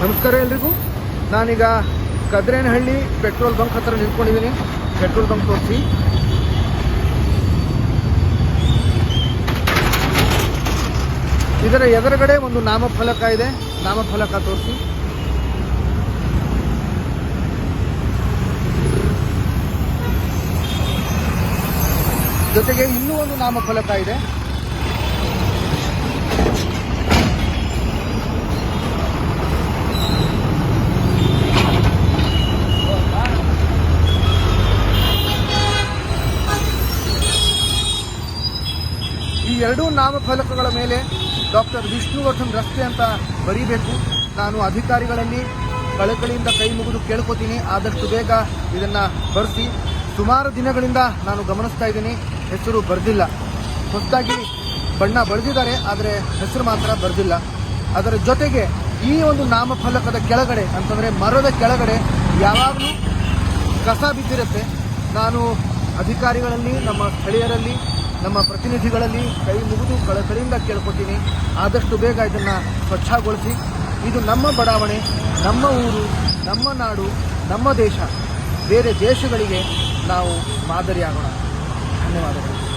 ನಮಸ್ಕಾರ ಎಲ್ರಿಗೂ. ನಾನೀಗ ಕದ್ರೇನಹಳ್ಳಿ ಪೆಟ್ರೋಲ್ ಬಂಕ್ ಹತ್ರ ನಿಂತ್ಕೊಂಡಿದ್ದೀನಿ. ಪೆಟ್ರೋಲ್ ಬಂಕ್ ತೋರಿಸಿ. ಇದರ ಎದುರುಗಡೆ ಒಂದು ನಾಮಫಲಕ ಇದೆ. ನಾಮಫಲಕ ತೋರಿಸಿ. ಜೊತೆಗೆ ಇನ್ನೂ ಒಂದು ನಾಮಫಲಕ ಇದೆ. ಈ ಎರಡೂ ನಾಮಫಲಕಗಳ ಮೇಲೆ ಡಾಕ್ಟರ್ ವಿಷ್ಣುವರ್ಧನ್ ರಸ್ತೆ ಅಂತ ಬರೀಬೇಕು. ನಾನು ಅಧಿಕಾರಿಗಳಲ್ಲಿ ಕಳಕಳಿಯಿಂದ ಕೈ ಮುಗಿದು ಕೇಳ್ಕೋತೀನಿ. ಆದಷ್ಟು ಬೇಗ ಇದನ್ನು ಬರೆಸಿ. ಸುಮಾರು ದಿನಗಳಿಂದ ನಾನು ಗಮನಿಸ್ತಾ ಇದ್ದೀನಿ. ಹೆಸರು ಬರೆದಿಲ್ಲ. ಹೊಸದಾಗಿ ಬಣ್ಣ ಬರೆದಿದ್ದಾರೆ, ಆದರೆ ಹೆಸರು ಮಾತ್ರ ಬರೆದಿಲ್ಲ. ಅದರ ಜೊತೆಗೆ ಈ ಒಂದು ನಾಮಫಲಕದ ಕೆಳಗಡೆ ಅಂತಂದರೆ ಮರದ ಕೆಳಗಡೆ ಯಾವಾಗಲೂ ಕಸ ಬಿದ್ದಿರುತ್ತೆ. ನಾನು ಅಧಿಕಾರಿಗಳಲ್ಲಿ, ನಮ್ಮ ಸ್ಥಳೀಯರಲ್ಲಿ ನಮ್ಮ ಪ್ರತಿನಿಧಿಗಳಲ್ಲಿ ಕೈ ಮುಗಿದು ಕಳಕಳಿಯಿಂದ ಕೇಳ್ಕೊತೀನಿ. ಆದಷ್ಟು ಬೇಗ ಇದನ್ನು ಸ್ವಚ್ಛಗೊಳಿಸಿ. ಇದು ನಮ್ಮ ಬಡಾವಣೆ, ನಮ್ಮ ಊರು, ನಮ್ಮ ನಾಡು, ನಮ್ಮ ದೇಶ. ಬೇರೆ ದೇಶಗಳಿಗೆ ನಾವು ಮಾದರಿಯಾಗೋಣ. ಧನ್ಯವಾದಗಳು.